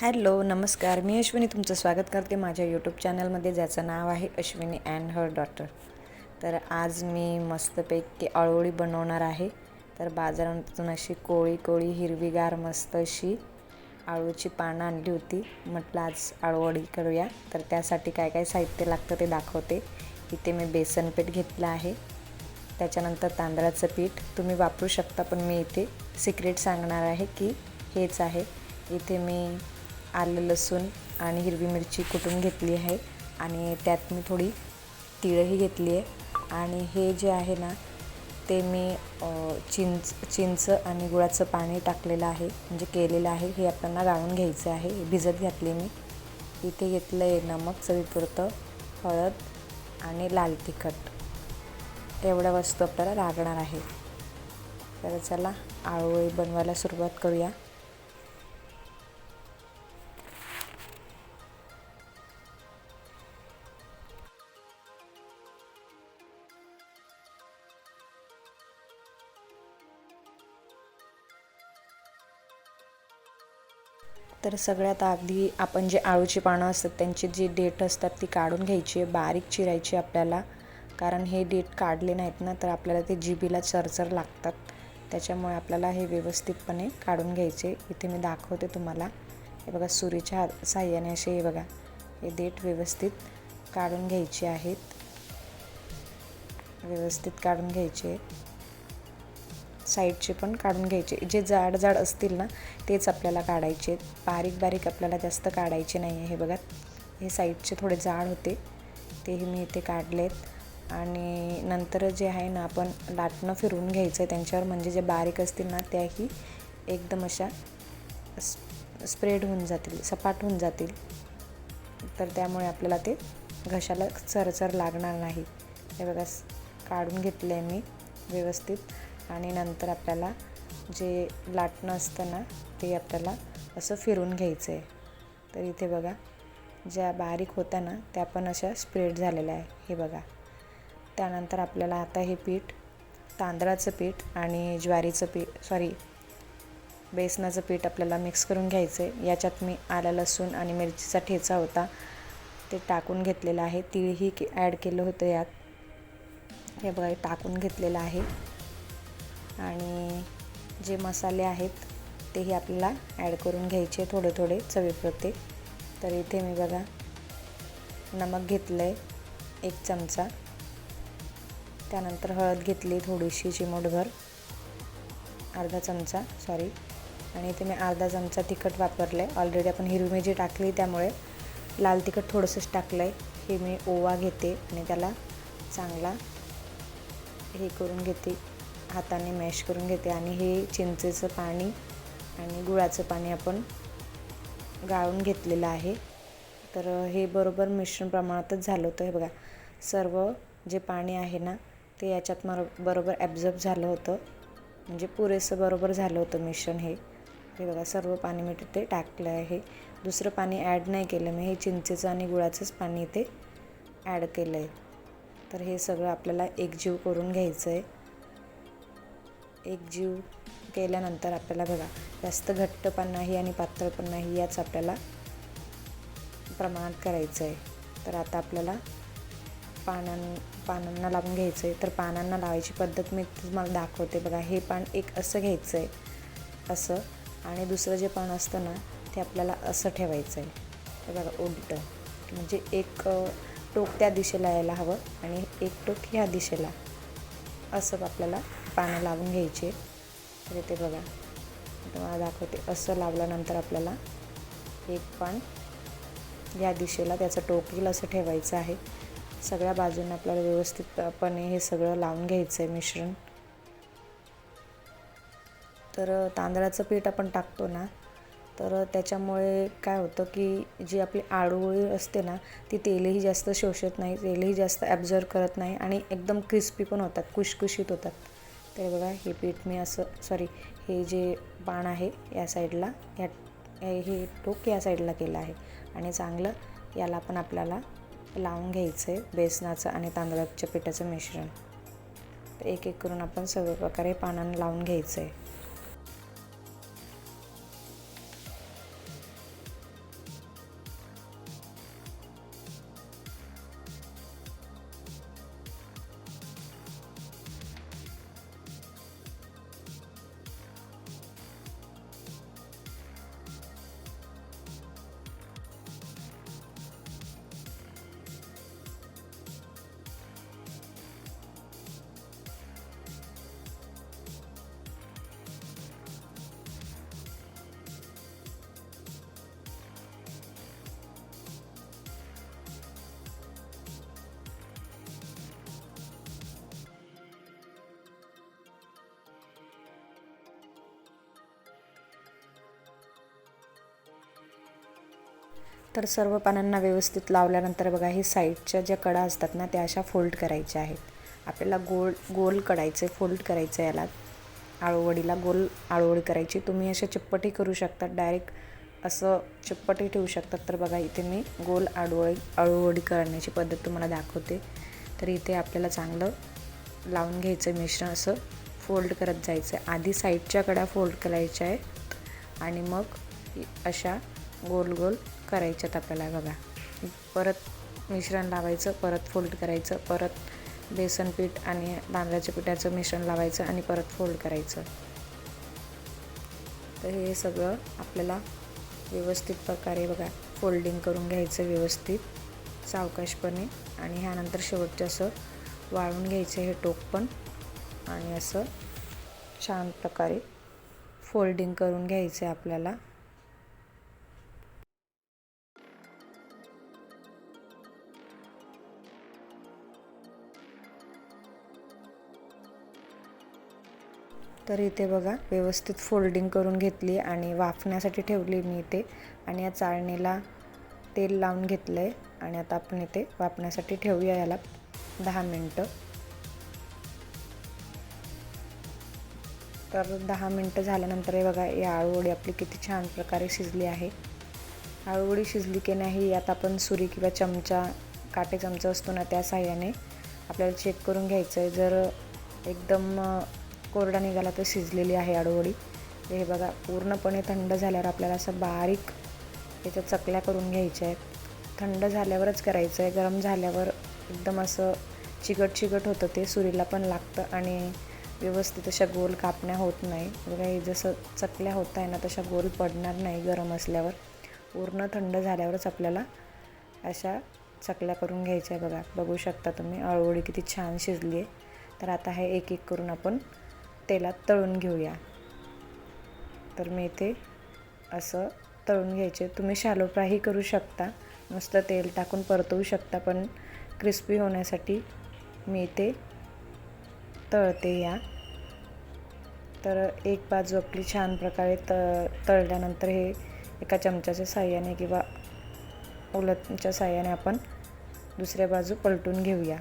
Hello नमस्कार. मी अश्विनी तुमचं स्वागत करते माझ्या यूट्यूब चॅनलमध्ये ज्याचं नाव आहे अश्विनी अँड हर डॉटर तर आज मी मस्तपैकी अळोळी बनवणार आहे. तर बाजारातून अशी कोळी कोळी हिरवीगार मस्त अशी आळूची पानं आणली होती. म्हटलं आज आळूवडी करूया. तर त्यासाठी काय काय साहित्य लागतं ते दाखवते. इथे मी बेसन पीठ घेतलं आहे. त्याच्यानंतर तांदळाचं पीठ. तुम्ही वापरू शकता पण मी इथे सिक्रेट सांगणार आहे की हेच आहे. इथे मी आलं लसूण आणि हिरवी मिरची कुटून घेतली आहे. आणि त्यात मी थोडी तिळही घेतली आहे. आणि हे जे आहे ना ते मी चिंच चिंच आणि गुळाचं पाणी टाकलेलं आहे. म्हणजे केलेलं आहे. हे आपल्याला गाळून घ्यायचं आहे. भिजत घातली मी. इथे घेतलं आहे नमक चवीपुरतं हळद आणि लाल तिखट. एवढ्या वस्तू आपल्याला लागणार आहे. तर चला आळूवळी बनवायला सुरुवात करूया. तर सगळ्यात आधी आपण जे आळूची पानं असतात त्यांची जी डेट असतात ती काढून घ्यायची आहे. बारीक चिरायची आपल्याला. कारण हे डेट काढले नाहीत ना तर आपल्याला ते जिबीला चरचर लागतात. त्याच्यामुळे आपल्याला हे व्यवस्थितपणे काढून घ्यायचे इथे मी दाखवते तुम्हाला. हे बघा सुरीच्या साह्याने असे हे बघा. हे डेट व्यवस्थित काढून घ्यायचे आहेत. व्यवस्थित काढून घ्यायचे साईडचे पण काढून घ्यायचे. जे जाड जाड असतील ना तेच आपल्याला काढायचे. बारीक बारीक आपल्याला जास्त काढायचे नाही आहे हे बघा. हे साईडचे थोडे जाड होते. तेही मी इथे काढलेत. आणि नंतर जे आहे ना आपण लाटणं फिरवून घ्यायचं आहे त्यांच्यावर. म्हणजे जे बारीक असतील ना त्याही एकदम अशा स्प्रेड होऊन जातील सपाट होऊन जातील. तर त्यामुळे आपल्याला ते घशाला चरचर लागणार नाही. हे बघा काढून घेतले आहे मी व्यवस्थित. आणि नंतर आपल्याला जे लाटणं असतं ना ते आपल्याला असं फिरून घ्यायचं आहे तर इथे बघा ज्या बारीक होत्या ना त्या पण अशा स्प्रेड झालेल्या आहे. हे बघा. त्यानंतर आपल्याला आता हे पीठ तांदळाचं पीठ आणि ज्वारीचं पीठ सॉरी बेसनाचं पीठ आपल्याला मिक्स करून घ्यायचं आहे याच्यात मी आलं लसूण आणि मिरचीचा ठेचा होता. ते टाकून घेतलेलं आहे. तिळही ॲड केलं होतं यात. हे बघा टाकून घेतलेलं आहे. आणि जे मसाले आहेत तेही आपल्याला ॲड करून घ्यायचे थोडे थोडे चवीप्रते. तर इथे मी बघा नमक घेतलं आहे एक चमचा. त्यानंतर हळद घेतली थोडीशी चिमूटभर. अर्धा चमचा सॉरी आणि इथे मी अर्धा चमचा तिखट वापरलं आहे ऑलरेडी आपण हिरवी मिरची टाकली त्यामुळे लाल तिखट थोडंसंच टाकलं आहे हे मी ओवा घेते आणि त्याला चांगला हे करून घेते. हाताने मॅश करून घेते आणि हे चिंचेचं पाणी आणि गुळाचं पाणी आपण गाळून घेतलेलं आहे. तर हे बरोबर मिश्रण प्रमाणातच झालं होतं. हे बघा सर्व जे पाणी आहे ना ते याच्यात मर बरोबर ॲब्झॉर्ब झालं होतं. म्हणजे पुरेसं बरोबर झालं होतं मिश्रण हे. हे बघा सर्व पाणी मी तिथे टाकलं आहे. दुसरं पाणी ॲड नाही केलं. मी हे चिंचेचं आणि गुळाचंच पाणी इथे ॲड केलं आहे तर हे सगळं आपल्याला एकजीव करून घ्यायचं आहे एकजीव केल्यानंतर आपल्याला बघा जास्त घट्ट पण नाही आणि पातळ पण नाही याच आपल्याला प्रमाणात करायचं आहे तर आता आपल्याला पानां पानांना लावून घ्यायचं आहे तर पानांना लावायची पद्धत मी तुम्हाला दाखवते बघा. हे पान एक असं घ्यायचं आहे असं. आणि दुसरं जे पान असतं ना ते आपल्याला असं ठेवायचं आहे तर बघा उलटं. म्हणजे एक टोक त्या दिशेला यायला हवं आणि एक टोक ह्या दिशेला. असं आपल्याला पानं लावून घ्यायचे. तर इथे बघा तुम्हाला दाखवते. असं लावल्यानंतर आपल्याला एक पान या दिशेला त्याचं टोकील असं ठेवायचं आहे. सगळ्या बाजूने आपल्याला व्यवस्थितपणे हे सगळं लावून घ्यायचं आहे मिश्रण. तर तांदळाचं पीठ आपण टाकतो ना तर त्याच्यामुळे काय होतं की जी आपली आळूळी असते ना ती तेलही जास्त शोषत नाही तेलही जास्त ॲब्झर्व करत नाही आणि एकदम क्रिस्पी पण होतात कुशकुशीत होतात. तर बघा हे पीठ मी असं सॉरी हे जे पान आहे या साईडला या हे टोक या साईडला केलं आहे. आणि चांगलं याला पण आपल्याला लावून घ्यायचं आहे बेसनाचं आणि तांदळाच्या पिठाचं मिश्रण. तर एक एक करून आपण सगळ्या प्रकारे पानांना लावून घ्यायचं आहे तर सर्व पानांना व्यवस्थित लावल्यानंतर बघा हे साईडच्या ज्या कडा असतात ना त्या अशा फोल्ड करायच्या आहेत. आपल्याला गोल गोल कडायचे फोल्ड करायचं याला. आळूवडीला गोल आळूवडी करायची. तुम्ही असे चिप्पटी करू शकता डायरेक्ट असं चिप्पटी ठेवू शकतात. तर बघा इथे मी गोल आळूवडी आळूवडी करण्याची पद्धत तुम्हाला दाखवते. तर इथे आपल्याला चांगलं लावून घ्यायचं मिश्रण असं फोल्ड करत जायचं आहे. आधी साईडच्या कडा फोल्ड करायच्या आहेत. आणि मग अशा गोल गोल करायच्यात आपल्याला बघा. परत मिश्रण लावायचं परत फोल्ड करायचं परत बेसन पीठ आणि तांदळाच्या पिठाचं मिश्रण लावायचं आणि परत फोल्ड करायचं. तर हे सगळं आपल्याला व्यवस्थित प्रकारे बघा फोल्डिंग करून घ्यायचं व्यवस्थित सावकाशपणे. आणि ह्यानंतर शेवटचं असं वाळून घ्यायचं हे टोक पण. आणि असं छान प्रकारे फोल्डिंग करून घ्यायचं आहे आपल्याला. तर इथे बघा व्यवस्थित फोल्डिंग करून घेतली आणि वाफण्यासाठी ठेवली मी इथे. आणि या चाळणीला तेल लावून घेतलं आहे आणि आता आपण इथे वाफण्यासाठी ठेवूया याला दहा मिनटं. तर दहा मिनटं झाल्यानंतर हे बघा या आळूवडी आपली किती छान प्रकारे शिजली आहे. आळूवडी शिजली की नाही यात आपण सुरी किंवा चमचा काटे चमचा असतो ना त्या साह्याने आपल्याला चेक करून घ्यायचं आहे जर एकदम कोरडा निघाला तर शिजलेली आहे आळूवडी हे बघा पूर्णपणे थंड झाल्यावर आपल्याला असं बारीक त्याच्या चकल्या करून घ्यायच्या आहेत. थंड झाल्यावरच करायचं आहे. गरम झाल्यावर एकदम असं चिकट चिकट होतं ते सुरीला पण लागतं आणि व्यवस्थित अशा गोल कापण्या होत नाही. बघा हे जसं चकल्या होत आहे ना तशा गोल पडणार नाही गरम असल्यावर. पूर्ण थंड झाल्यावरच आपल्याला अशा चकल्या करून घ्यायच्या आहे बघा बघू शकता तुम्ही अळवळी किती छान शिजली आहे. तर आता हे एक एक करून आपण तेलात तळून घेऊया. तर मी इथे असं तळून घ्यायचे. तुम्ही शॅलो फ्रायही करू शकता. नुसतं तेल टाकून परतवू शकता पण क्रिस्पी होण्यासाठी मी इथे तळते या. तर एक बाजू आपली छान प्रकारे त तळल्यानंतर हे एका चमच्याच्या साह्याने किंवा उलटच्या साह्याने आपण दुसऱ्या बाजू पलटून घेऊया.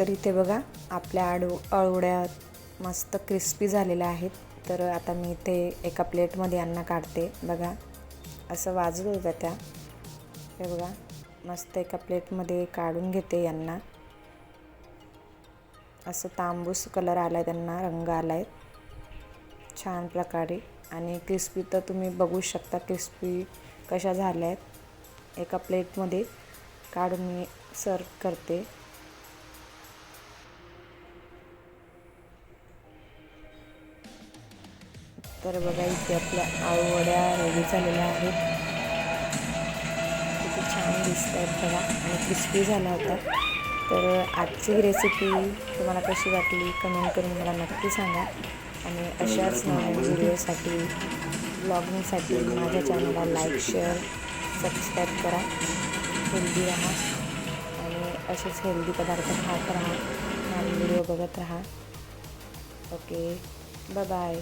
तर इथे बघा आपल्या आडू अळवड्या मस्त क्रिस्पी झालेल्या आहेत. तर आता मी इथे एका प्लेटमध्ये यांना काढते. बघा असं वाजत होत्या त्या. हे बघा मस्त एका प्लेटमध्ये काढून घेते यांना. असं तांबूस कलर आला आहे त्यांना रंग आला आहे छान प्रकारे. आणि क्रिस्पी तर तुम्ही बघू शकता क्रिस्पी कशा झाल्या आहेत एका प्लेटमध्ये काढून मी सर्व करते. तर बघा इथे आपल्या आळूवड्या रेडी झालेल्या आहेत. किती छान दिसत आहेत बघा. आणि क्रिस्पी झाला होता. तर आजची रेसिपी तुम्हाला कशी वाटली कमेंट करून मला नक्की सांगा. आणि अशाच नवीन व्हिडिओसाठी ब्लॉगिंगसाठी माझ्या चॅनलला लाईक शेअर सबस्क्राईब करा. हेल्दी राहा. आणि असेच हेल्दी पदार्थ खात राहा. माझे व्हिडिओ बघत राहा. Okay bye